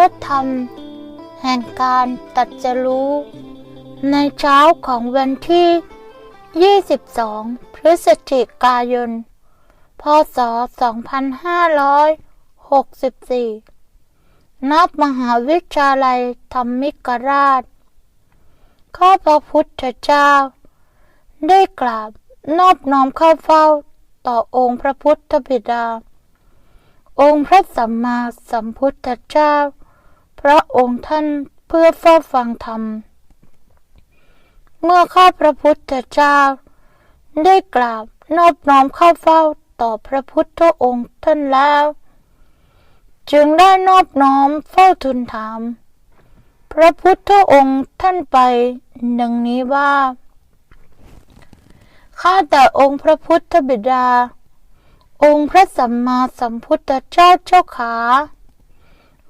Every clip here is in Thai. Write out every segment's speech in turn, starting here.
พุทธธรรม แห่งการตัดจรู้ ในเช้าของวันที่ 22 พฤศจิกายน พศ 2564นับมหาวิทยาลัยธรรมิกราช ข้าพระพุทธเจ้า ได้กราบนอบน้อมเข้าเฝ้าต่อองค์พระพุทธบิดา องค์พระสัมมาสัมพุทธเจ้า พระองค์ท่านเพื่อเฝ้าฟังธรรม เมื่อข้าพระพุทธเจ้า ได้กราบนอบน้อมเข้าเฝ้าต่อพระพุทธองค์ท่านแล้ว จึงได้นอบน้อมเฝ้าทูลถาม พระพุทธองค์ท่านไปดังนี้ว่าข้าแต่องค์พระพุทธบิดา องค์พระสัมมาสัมพุทธเจ้าเจ้าขา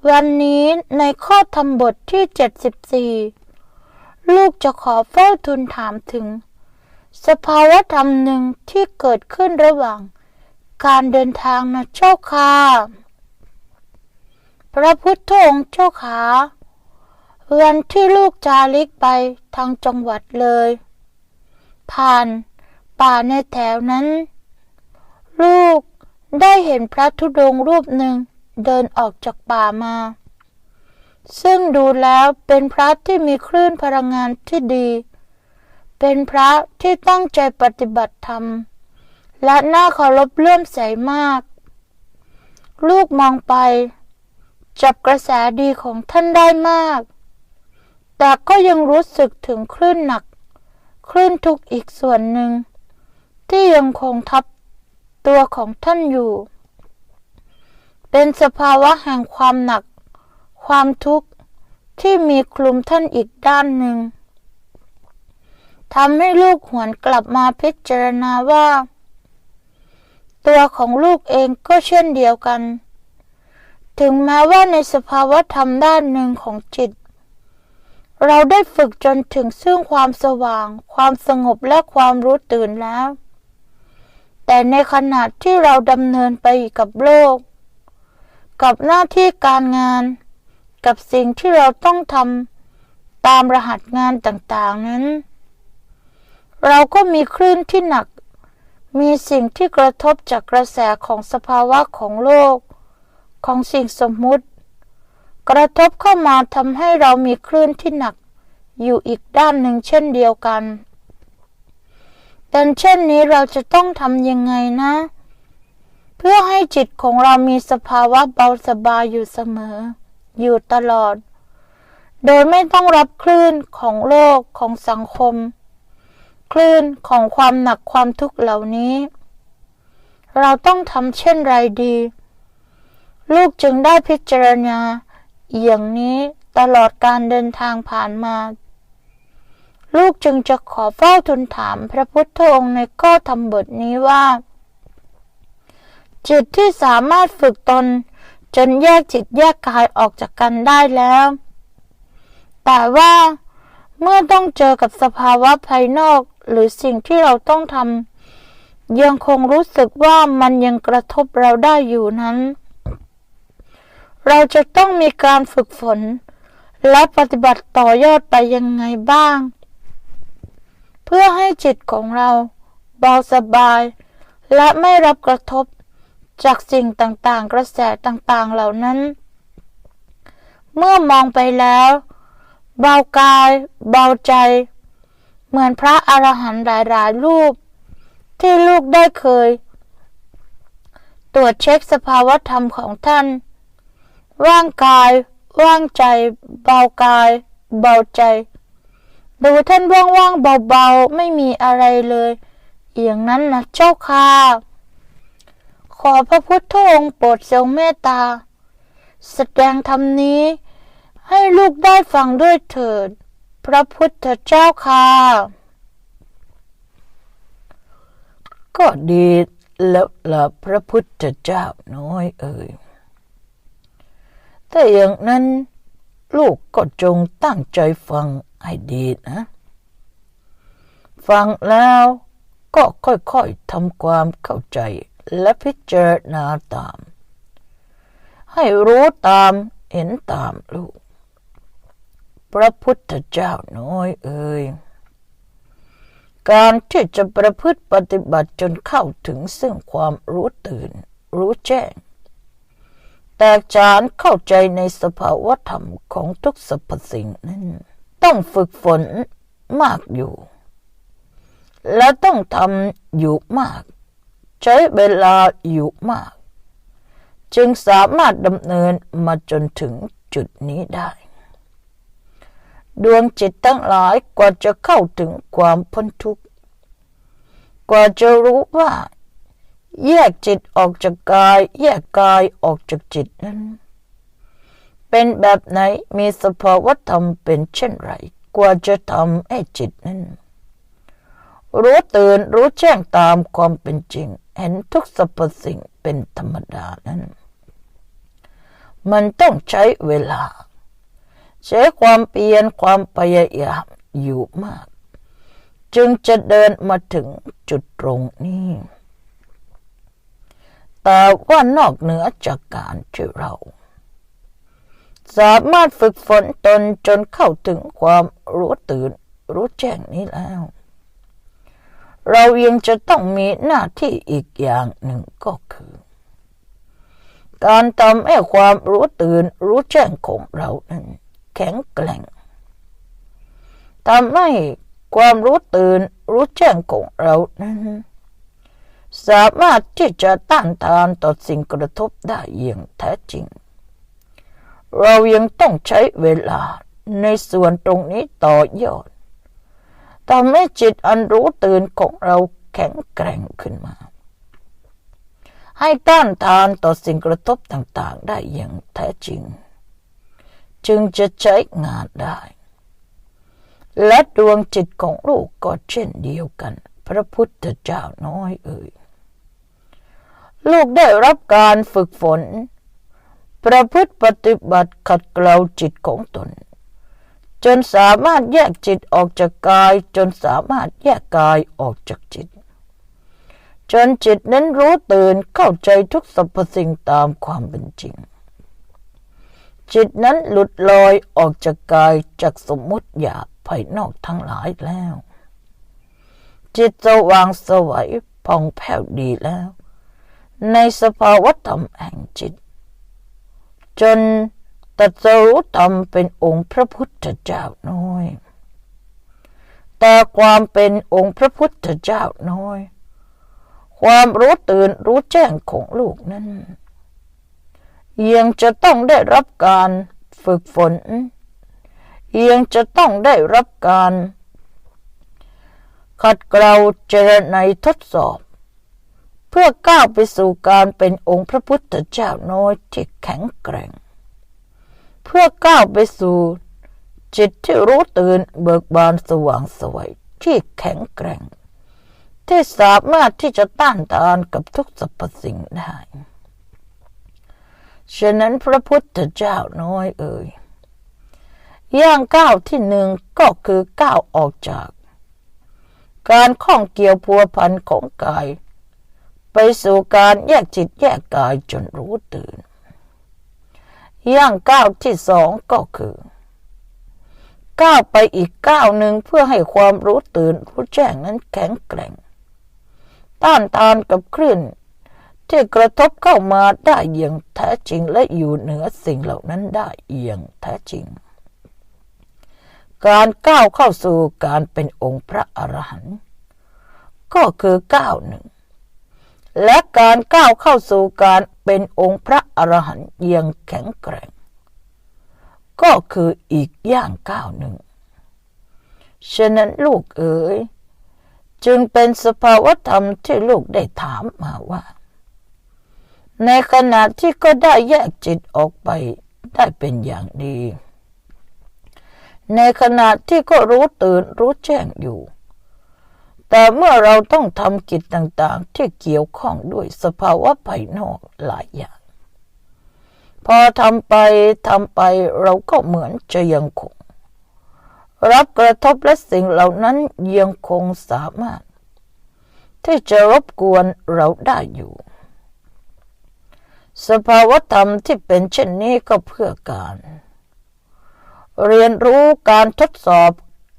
วันนี้ในข้อธรรมบทที่ 74 ลูกจะขอเฝ้าทูลถามถึง สภาวะธรรมหนึ่งที่เกิดขึ้นระหว่าง การเดินทางนะเจ้าค่ะพระพุทธองค์เจ้าขาวันที่ลูกจาริกไปทางจังหวัดเลย ผ่านป่าในแถวนั้น ลูกได้เห็นพระธุดงรูปหนึ่ง เดินออกจากป่ามา ซึ่งดูแล้วเป็นพระที่มีคลื่นพลังงานที่ดี เป็นพระที่ตั้งใจปฏิบัติธรรม และน่าเคารพเลื่อมใสมาก ลูกมองไป จับกระแสดีของท่านได้มาก แต่ก็ยังรู้สึกถึงคลื่นหนัก คลื่นทุกข์อีกส่วนหนึ่ง ที่ยังคงทับตัวของท่านอยู่ เป็นสภาวะแห่งความหนัก ความทุกข์ที่มีคลุมท่านอีกด้านหนึ่งทำให้ลูกหวนกลับมาพิจารณาว่า ตัวของลูกเองก็เช่นเดียวกัน ถึงแม้ว่าในสภาวะธรรมด้านหนึ่งของจิต เราได้ฝึกจนถึงซึ่งความสว่าง ความสงบและความรู้ตื่นแล้ว แต่ในขณะที่เราดำเนินไปกับโลก กับหน้าที่การงาน กับสิ่งที่เราต้องทำตามรหัสงานต่างๆนั้น เราก็มีคลื่นที่หนัก มีสิ่งที่กระทบจากกระแสของสภาวะของโลก ของสิ่งสมมุติ กระทบเข้ามาทำให้เรามีคลื่นที่หนัก อยู่อีกด้านหนึ่งเช่นเดียวกัน แต่เช่นนี้เราจะต้องทำยังไงนะเพื่อให้จิตของเรามีสภาวะเบาสบายอยู่เสมอ อยู่ตลอด โดยไม่ต้องรับคลื่นของโลกของสังคม คลื่นของความหนักความทุกข์เหล่านี้ เราต้องทำเช่นไรดี ลูกจึงได้พิจารณา อย่างนี้ตลอดการเดินทางผ่านมา ลูกจึงจะขอเฝ้าทูลถามพระพุทธองค์ในข้อธรรมบทนี้ว่า จิตที่สามารถฝึกตน จนแยกจิตแยกกายออกจากกันได้แล้ว แต่ว่าเมื่อต้องเจอกับสภาวะภายนอกหรือสิ่งที่เราต้องทำยังคงรู้สึกว่ามันยังกระทบเราได้อยู่นั้น เราจะต้องมีการฝึกฝน และปฏิบัติต่อยอดไปยังไงบ้าง เพื่อให้จิตของเราเบาสบาย และไม่รับกระทบ จากสิ่งต่างๆ กระแสต่างๆเหล่านั้น เมื่อมองไปแล้ว เบากาย เบาใจ เหมือนพระอรหันต์หลายๆรูป ที่ลูกได้เคย ตรวจเช็คสภาวะธรรมของท่าน ว่างกาย ว่างใจ เบากาย เบาใจ ดูท่านว่างๆเบาๆ ไม่มีอะไรเลย อย่างนั้นนะเจ้าค่ะ ขอพระพุทธองค์โปรดทรงเมตตา แสดงธรรมนี้ให้ลูกได้ฟังด้วยเถิด พระพุทธเจ้าค่ะ ก็ดีแล้วล่ะพระพุทธเจ้าน้อยเอ่ยถ้าอย่างนั้นลูกก็จงตั้งใจฟังให้ดีนะ ฟังแล้วก็ค่อยๆทำความเข้าใจ และพิจารณาตาม ให้รู้ตามเห็นตามลูก พระพุทธเจ้าน้อยเอ่ยการที่จะประพฤติปฏิบัติจนเข้าถึงซึ่งความรู้ตื่น รู้แจ้ง แตกฉานเข้าใจในสภาวะธรรมของทุกสรรพสิ่งนั้น ต้องฝึกฝนมากอยู่ และต้องทำอยู่มาก ใช้เวลาอยู่มาก จึงสามารถดำเนินมาจนถึงจุดนี้ได้ ดวงจิตทั้งหลายกว่าจะเข้าถึงความพ้นทุกข์ กว่าจะรู้ว่า แยกจิตออกจากกาย แยกกายออกจากจิตนั้น เป็นแบบไหนมีสภาวะธรรมเป็นเช่นไร กว่าจะทำให้จิตนั้นรู้ตื่นรู้แจ้งตามความเป็นจริง เห็นทุกสรรพสิ่งเป็นธรรมดานั้น มันต้องใช้เวลา ใช้ความเพียรความพยายามอยู่มาก จึงจะเดินมาถึงจุดตรงนี้ แต่ว่านอกเหนือจากการที่เรา สามารถฝึกฝนตนจนเข้าถึงความรู้ตื่นรู้แจ้งนี้แล้ว เรายังจะต้องมีหน้าที่อีกอย่างหนึ่งก็คือ การทำให้ความรู้ตื่นรู้แจ้งของเรานั้นแข็งแกร่งทำให้ความรู้ตื่นรู้แจ้งของเรานั้นสามารถที่จะต้านทานต่อสิ่งกระทบได้อย่างแท้จริง เรายังต้องใช้เวลาในส่วนตรงนี้ต่อยอด ทำให้จิตอันรู้ตื่นของเราแข็งแกร่งขึ้นมา ให้ต้านทานต่อสิ่งกระทบต่างๆ ได้อย่างแท้จริง จึงจะใช้งานได้ และดวงจิตของลูกก็เช่นเดียวกัน พระพุทธเจ้าน้อยเอ่ยลูกได้รับการฝึกฝน ประพฤติปฏิบัติขัดเกลาจิตของตน จนสามารถแยกจิตออกจากกาย จนสามารถแยกกายออกจากจิต จนจิตนั้นรู้ตื่นเข้าใจทุกสรรพสิ่งตามความเป็นจริง จิตนั้นหลุดลอยออกจากกายจากสมมติหยาบภายนอกทั้งหลายแล้ว จิตสว่างสวัยผ่องแผ้วดีแล้ว ในสภาวะธรรมแห่งจิต จน ตรัสรู้ธรรมเป็นองค์พระพุทธเจ้าน้อย แต่ความเป็นองค์พระพุทธเจ้าน้อย ความรู้ตื่นรู้แจ้งของลูกนั้น ยังจะต้องได้รับการฝึกฝน ยังจะต้องได้รับการขัดเกลาเจรในทดสอบ เพื่อก้าวไปสู่การเป็นองค์พระพุทธเจ้าน้อยที่แข็งแกร่ง เพื่อก้าวไปสู่ จิตที่รู้ตื่นเบิกบานสว่างสวยที่แข็งแกร่ง ที่สามารถที่จะต้านทานกับทุกสรรพสิ่งได้ ฉะนั้นพระพุทธเจ้าน้อยเอ่ยย่างก้าวที่หนึ่งก็คือก้าวออกจาก การข้องเกี่ยวพัวพันของกาย ไปสู่การแยกจิตแยกกายจนรู้ตื่น ย่างก้าวที่สองก็คือ ก้าวไปอีกก้าวหนึ่งเพื่อให้ความรู้ตื่นรู้แจ้งนั้นแข็งแกร่ง ต้านทานกับคลื่นที่กระทบเข้ามาได้อย่างแท้จริงและอยู่เหนือสิ่งเหล่านั้นได้อย่างแท้จริง การก้าวเข้าสู่การเป็นองค์พระอรหันต์ก็คือก้าวหนึ่งและการก้าวเข้าสู่การ เป็นองค์พระอรหันต์ย่างแข็งแกร่ง ก็คืออีกย่างก้าวหนึ่ง ฉะนั้นลูกเอ๋ยจึงเป็นสภาวธรรมที่ลูกได้ถามมาว่า ในขณะที่ก็ได้แยกจิตออกไปได้เป็นอย่างดี ในขณะที่ก็รู้ตื่นรู้แจ้งอยู่ แต่เมื่อเราต้องทำกิจต่างๆ ที่เกี่ยวข้องด้วยสภาวะภายนอกหลายอย่าง พอทำไปทำไปเราก็เหมือนจะยังคง รับกระทบและสิ่งเหล่านั้นยังคงสามารถ ที่จะรบกวนเราได้อยู่ สภาวะธรรมที่เป็นเช่นนี้ก็เพื่อการ เรียนรู้การทดสอบ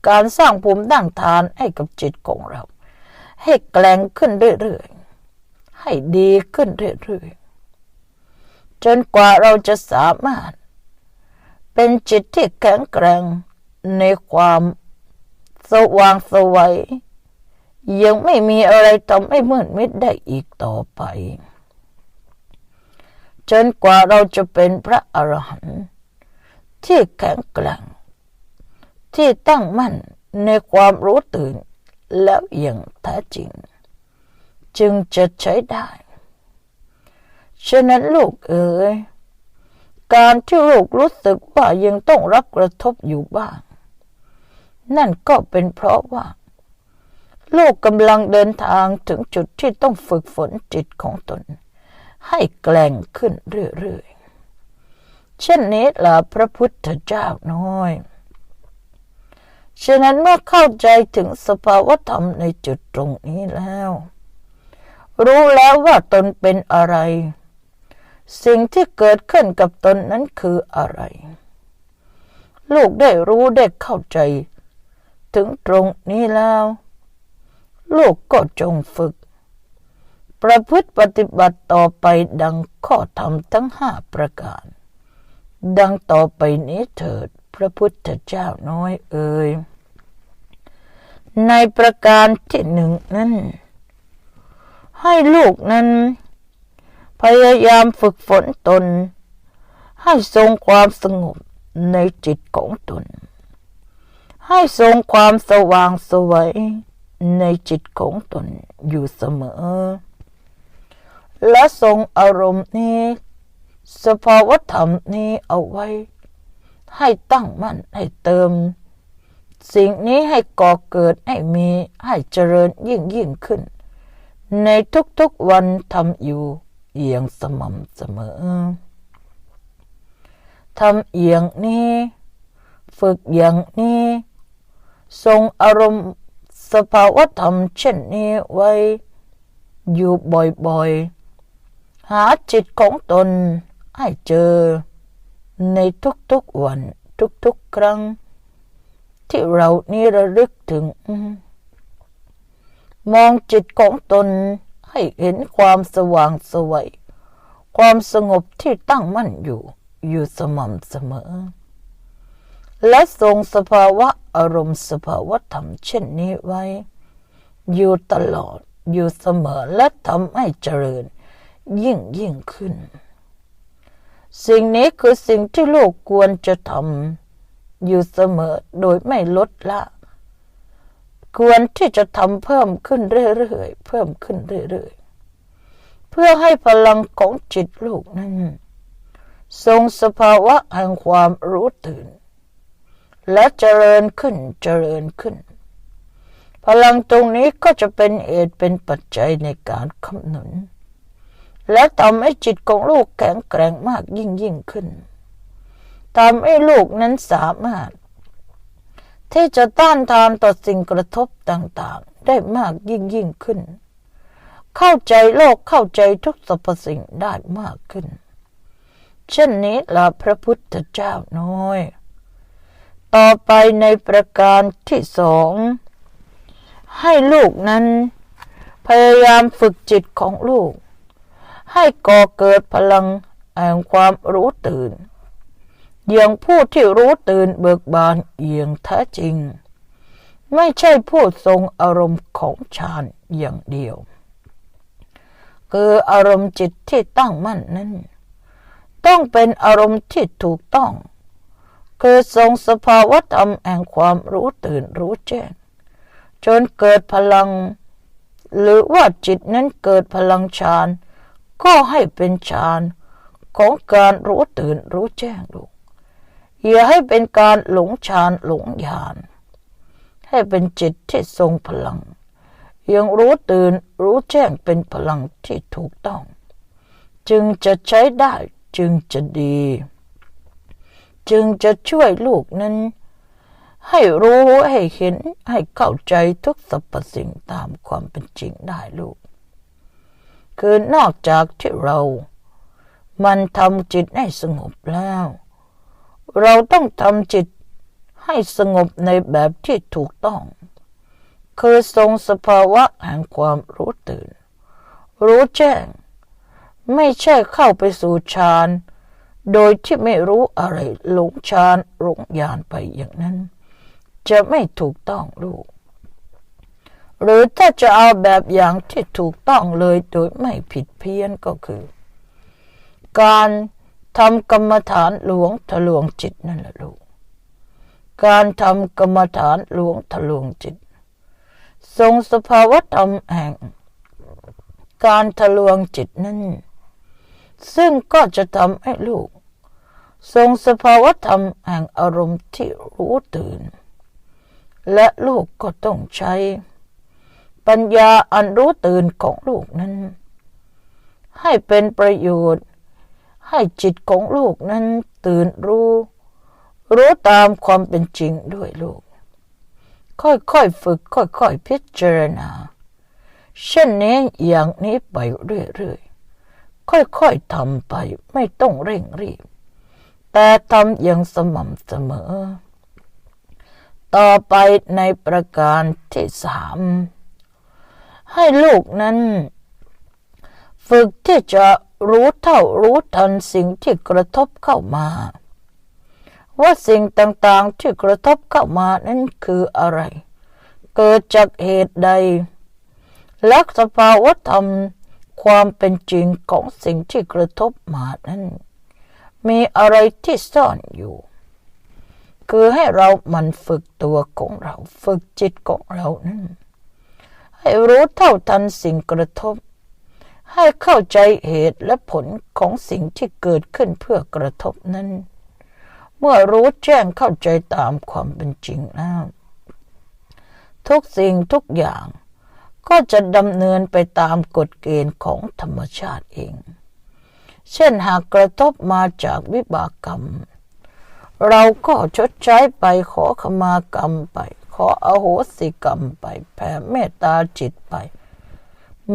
การสร้างภูมิต้านทานให้กับจิตของเรา ให้แกร่งขึ้นเรื่อยๆ ให้ดีขึ้นเรื่อยๆ จนกว่าเราจะสามารถ เป็นจิตที่แข็งแกร่งในความสว่างสวัยยังไม่มีอะไรทำให้มืดมิดได้อีกต่อไป จนกว่าเราจะเป็นพระอรหันต์ที่แข็งแกร่ง ที่ตั้งมั่นในความรู้ตื่นแล้วอย่างแท้จริง จึงจะใช้ได้ ฉะนั้นลูกเอ๋ยการที่ลูกรู้สึกว่ายังต้องรับกระทบอยู่บ้าง นั่นก็เป็นเพราะว่า ลูกกำลังเดินทางถึงจุดที่ต้องฝึกฝนจิตของตน ให้แกล่งขึ้นเรื่อยๆ เช่นนี้ล่ะพระพุทธเจ้าน้อย ฉะนั้นเมื่อเข้าใจถึงสภาวธรรมในจุดตรงนี้แล้ว รู้แล้วว่าตนเป็นอะไร สิ่งที่เกิดขึ้นกับตนนั้นคืออะไร ลูกได้รู้ได้เข้าใจ ถึงตรงนี้แล้ว ลูกก็จงฝึก ประพฤติปฏิบัติต่อไปดังข้อธรรมทั้งห้าประการ ดังต่อไปนี้เถิด ระพุทธเจ้าน้อยเอ่ยในประการที่หนึ่งนั้นให้ลูกนั้น พยายามฝึกฝนตน ให้ทรงความสงบในจิตของตน ให้ทรงความสว่างสวยในจิตของตนอยู่เสมอ และทรงอารมณ์นี้ สภาวธรรมนี้เอาไว้ ให้ตั้งมั่นให้เติม สิ่งนี้ให้ก่อเกิดให้มีให้เจริญยิ่งยิ่งขึ้น ในทุกๆวันทำอยู่อย่างสม่ำเสมอทำอย่างนี้ ฝึกอย่างนี้ ทรงอารมณ์สภาวะธรรมเช่นนี้ไว้ อยู่บ่อยๆ หาจิตของตนให้เจอ ในทุกๆวัน ทุกๆครั้ง ที่เรานี้ระลึกถึง มองจิตของตนให้เห็นความสว่างสวัยความสงบที่ตั้งมั่นอยู่ อยู่สม่ำเสมอ และทรงสภาวะอารมณ์สภาวะธรรมเช่นนี้ไว้ อยู่ตลอดอยู่เสมอและทำให้เจริญยิ่งยิ่งขึ้น สิ่งนี้คือสิ่งที่ลูกควรจะทำอยู่เสมอโดยไม่ลดละ ควรที่จะทำเพิ่มขึ้นเรื่อยๆเพิ่มขึ้นเรื่อยๆเพื่อให้พลังของจิตลูกนั้นทรงสภาวะแห่งความรู้ตื่น และเจริญขึ้นเจริญขึ้น พลังตรงนี้ก็จะเป็นเหตุเป็นปัจจัยในการคำนุน และทำให้จิตของลูกแข็งแกร่งมากยิ่งยิ่งขึ้นทำให้ลูกนั้นสามารถ ที่จะต้านทานต่อสิ่งกระทบต่างๆ ได้มากยิ่งยิ่งขึ้น เข้าใจโลกเข้าใจทุกสรรพสิ่งได้มากขึ้น เช่นนี้ละพระพุทธเจ้าน้อย ต่อไปในประการที่สองให้ลูกนั้น พยายามฝึกจิตของลูก ให้ก่อเกิดพลังแห่งความรู้ตื่น อย่างผู้ที่รู้ตื่นเบิกบานเอียงแท้จริง ไม่ใช่ผู้ทรงอารมณ์ของฌานอย่างเดียว คืออารมณ์จิตที่ตั้งมั่นนั้น ต้องเป็นอารมณ์ที่ถูกต้อง คือทรงสภาวะธรรมแห่งความรู้ตื่นรู้แจ้ง จนเกิดพลัง หรือว่าจิตนั้นเกิดพลังฌาน ก็ให้เป็นฌานของการรู้ตื่นรู้แจ้งดูกอย่าให้เป็นการหลงฌานหลงญาณให้เป็นจิตที่ทรงพลัง ยังรู้ตื่นรู้แจ้งเป็นพลังที่ถูกต้อง จึงจะใช้ได้จึงจะดี จึงจะช่วยลูกนั้น ให้รู้ให้เห็นให้เข้าใจทุกสรรพสิ่งตามความเป็นจริงได้ลูก คือนอกจากที่เรา มันทำจิตให้สงบแล้ว เราต้องทำจิตให้สงบในแบบที่ถูกต้อง คือทรงสภาวะแห่งความรู้ตื่น รู้แจ้ง ไม่ใช่เข้าไปสู่ฌานโดยที่ไม่รู้อะไรหลงฌานหลงญาณไปอย่างนั้น จะไม่ถูกต้องลูก หรือถ้าจะเอาแบบอย่างที่ถูกต้องเลยโดยไม่ผิดเพี้ยนก็คือ การทำกรรมฐานหลวงทะลวงจิตนั่นแหละลูก การทำกรรมฐานหลวงทะลวงจิต ทรงสภาวะธรรมแห่ง การทะลวงจิตนั้น ซึ่งก็จะทำให้ลูก ทรงสภาวะธรรมแห่งอารมณ์ที่รู้ตื่น และลูกก็ต้องใช้ ปัญญาอันรู้ตื่นของลูกนั้น ให้เป็นประโยชน์ ให้จิตของลูกนั้นตื่นรู้ รู้ตามความเป็นจริงด้วยลูก ค่อยๆฝึก ค่อยๆพิจารณา เช่นนี้อย่างนี้ไปเรื่อยๆ ค่อยๆทำไปไม่ต้องเร่งรีบ แต่ทำอย่างสม่ำเสมอ ต่อไปในประการที่สาม ให้ลูกนั้น ฝึกที่จะรู้เท่ารู้ทันสิ่งที่กระทบเข้ามา ว่าสิ่งต่างๆที่กระทบเข้ามานั้นคืออะไร เกิดจากเหตุใด และสภาวะธรรมความเป็นจริงของสิ่งที่กระทบมานั้น มีอะไรที่ซ่อนอยู่ คือให้เรามันฝึกตัวของเรา ฝึกจิตของเรานั้น ให้รู้เท่าทันสิ่งกระทบ ให้เข้าใจเหตุและผลของสิ่งที่เกิดขึ้นเพื่อกระทบนั้น เมื่อรู้แจ้งเข้าใจตามความเป็นจริงแล้วทุกสิ่งทุกอย่างก็จะดำเนินไปตามกฎเกณฑ์ของธรรมชาติเอง เช่นหากกระทบมาจากวิบากกรรม เราก็ชดใช้ไปขอขมากรรมไป ออโหสิกรรมไป แผ่เมตตาจิตไป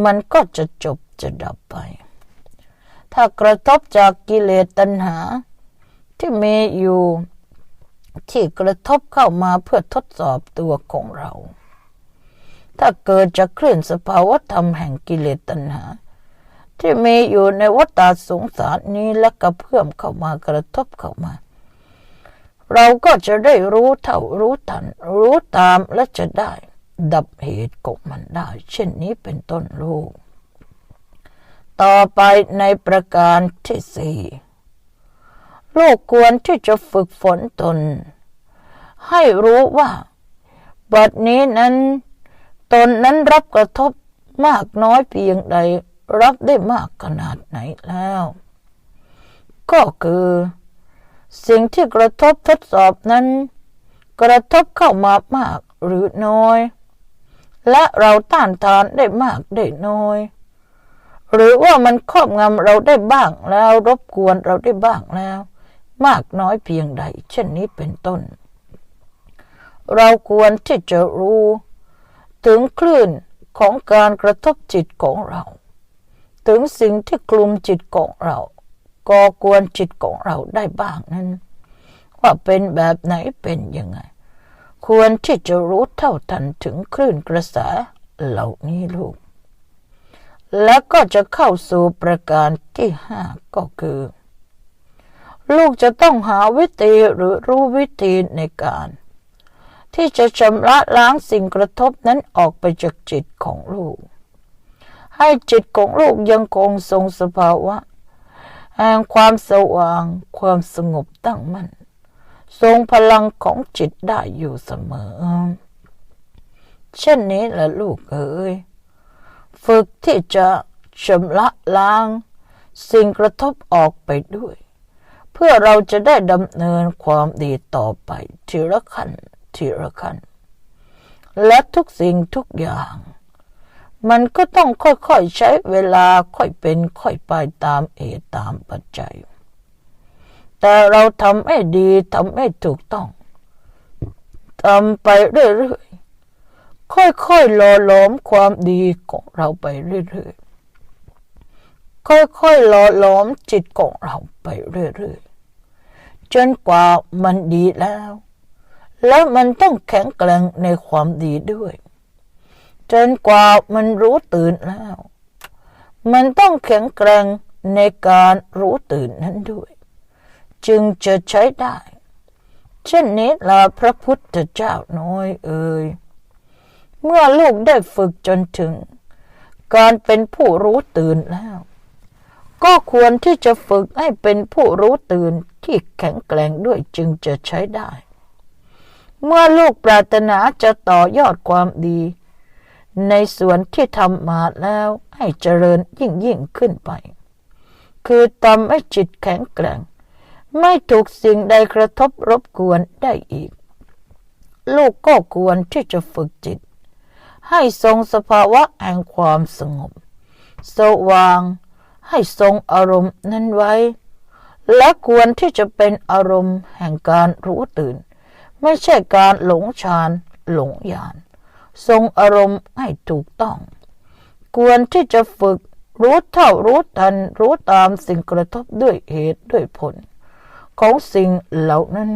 มันก็จะจบจะดับไป ถ้ากระทบจากกิเลสตัณหา ที่มีอยู่ที่กระทบเข้ามาเพื่อทดสอบตัวของเรา ถ้าเกิดจากคลื่นสภาวะธรรมแห่งกิเลสตัณหา ที่มีอยู่ในวัฏสงสารนี้และกระเพื่อมเข้ามากระทบเข้ามา เราก็จะได้รู้เท่ารู้ทัน รู้ตามและจะได้ ดับเหตุของมันได้ เช่นนี้เป็นต้นลูก ต่อไปในประการที่สี่ลูกควรที่จะฝึกฝนตน ให้รู้ว่า บัดนี้นั้น ตนนั้นรับกระทบมากน้อยเพียงใด รับได้มากขนาดไหนแล้ว ก็คือ สิ่งที่กระทบทดสอบนั้น กระทบเข้ามามากหรือน้อย และเราต้านทานได้มากได้น้อย หรือว่ามันครอบงำเราได้บ้างแล้วรบกวนเราได้บ้างแล้ว มากน้อยเพียงใด เช่นนี้เป็นต้น เราควรที่จะรู้ ถึงคลื่นของการกระทบจิตของเรา ถึงสิ่งที่คลุมจิตของเรา ก่อกวนจิตของเราได้บ้างนั้น ว่าเป็นแบบไหนเป็นยังไง ควรที่จะรู้เท่าทันถึงคลื่นกระแสเหล่านี้ลูก แล้วก็จะเข้าสู่ประการที่ห้าก็คือ ลูกจะต้องหาวิธีหรือรู้วิธีในการ ที่จะชำระล้างสิ่งกระทบนั้นออกไปจากจิตของลูก ให้จิตของลูกยังคงทรงสภาวะ แห่งความสว่างความสงบตั้งมั่นทรงพลังของจิตได้อยู่เสมอ เช่นนี้แหละลูกเอ๋ยฝึกที่จะชำระล้าง สิ่งกระทบออกไปด้วย เพื่อเราจะได้ดำเนินความดีต่อไปทีละขั้นทีละขั้นและทุกสิ่งทุกอย่าง มันก็ต้องค่อยๆใช้เวลาค่อยเป็นค่อยไปตามเหตุตามปัจจัย แต่เราทำให้ดีทำให้ถูกต้องทำไปเรื่อยๆค่อยๆหล่อหลอมความดีของเราไปเรื่อยๆค่อยๆหล่อหลอมจิตของเราไปเรื่อยๆจนกว่ามันดีแล้ว แล้วมันต้องแข็งแกร่งในความดีด้วย จนกว่ามันรู้ตื่นแล้ว มันต้องแข็งแกร่งในการรู้ตื่นนั้นด้วย จึงจะใช้ได้ เช่นนี้ละพระพุทธเจ้าน้อยเอ่ยเมื่อลูกได้ฝึกจนถึง การเป็นผู้รู้ตื่นแล้ว ก็ควรที่จะฝึกให้เป็นผู้รู้ตื่นที่แข็งแกร่งด้วยจึงจะใช้ได้ เมื่อลูกปรารถนาจะต่อยอดความดี ในส่วนที่ทำมาแล้วให้เจริญยิ่งยิ่งขึ้นไป คือทำให้จิตแข็งแกร่ง ไม่ถูกสิ่งใดกระทบรบกวนได้อีก ลูกก็ควรที่จะฝึกจิต ให้ทรงสภาวะแห่งความสงบ สว่าง ให้ทรงอารมณ์นั้นไว้ และควรที่จะเป็นอารมณ์แห่งการรู้ตื่น ไม่ใช่การหลงฌานหลงญาณ ทรงอารมณ์ให้ถูกต้อง ควรที่จะฝึกรู้เท่ารู้ทันรู้ตามสิ่งกระทบด้วยเหตุด้วยผล ของสิ่งเหล่านั้น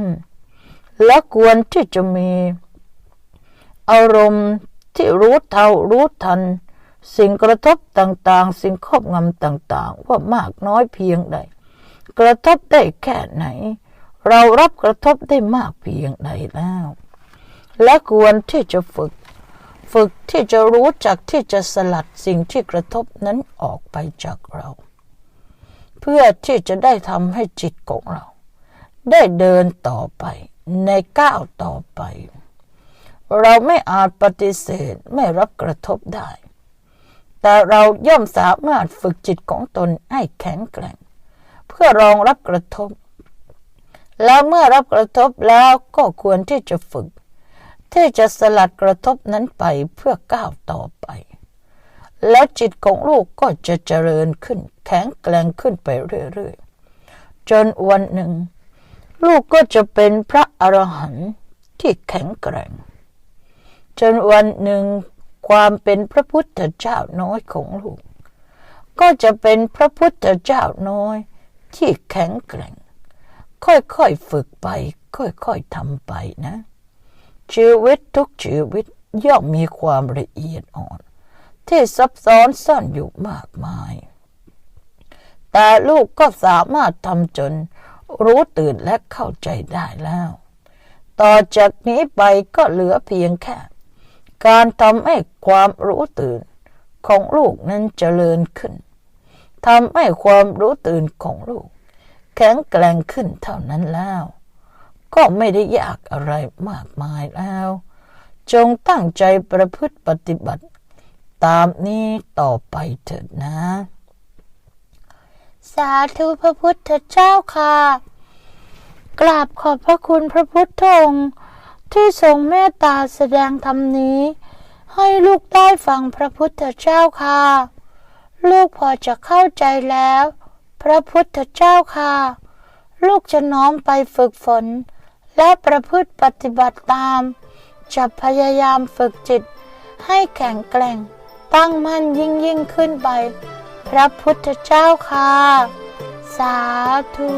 และควรที่จะมี อารมณ์ที่รู้เท่ารู้ทัน สิ่งกระทบต่างๆ สิ่งครอบงำต่างๆ ว่ามากน้อยเพียงใด กระทบได้แค่ไหน เรารับกระทบได้มากเพียงใดแล้ว และควรที่จะฝึก ฝึกที่จะรู้จักที่จะสลัดสิ่งที่กระทบนั้นออกไปจากเรา เพื่อที่จะได้ทำให้จิตของเรา ได้เดินต่อไปในก้าวต่อไป เราไม่อาจปฏิเสธไม่รับกระทบได้ แต่เราย่อมสามารถฝึกจิตของตนให้แข็งแกร่ง เพื่อรองรับกระทบ แล้วเมื่อรับกระทบแล้วก็ควรที่จะฝึก ที่จะสลัดกระทบนั้นไปเพื่อก้าวต่อไป แล้วจิตของลูกก็จะเจริญขึ้น แข็งแกร่งขึ้นไปเรื่อยๆ จนวันหนึ่ง ลูกก็จะเป็นพระอรหันต์ที่แข็งแกร่ง จนวันหนึ่งความเป็นพระพุทธเจ้าน้อยของลูก ก็จะเป็นพระพุทธเจ้าน้อยที่แข็งแกร่ง ค่อยๆฝึกไป ค่อยๆทำไปนะ ชีวิตทุกชีวิตย่อมมีความละเอียดอ่อน ที่ซับซ้อนซ่อนอยู่มากมาย แต่ลูกก็สามารถทำจนรู้ตื่นและเข้าใจได้แล้ว ต่อจากนี้ไปก็เหลือเพียงแค่ การทำให้ความรู้ตื่นของลูกนั้นเจริญขึ้นทำให้ความรู้ตื่นของลูก แข็งแกร่งขึ้นเท่านั้นแล้ว ก็ไม่ได้ยากอะไรมากมายแล้ว จงตั้งใจประพฤติปฏิบัติ ตามนี้ต่อไปเถิดนะ สาธุพระพุทธเจ้าค่ะ กราบขอบพระคุณพระพุทธองค์ที่ทรงเมตตาแสดงธรรมนี้ ให้ลูกได้ฟังพระพุทธเจ้าค่ะ ลูกพอจะเข้าใจแล้ว พระพุทธเจ้าค่ะ ลูกจะน้อมไปฝึกฝน และประพฤติปฏิบัติตาม จะพยายามฝึกจิต ให้แข็งแกร่ง ตั้งมั่นยิ่งยิ่งขึ้นไป พระพุทธเจ้าค่ะ สาธุ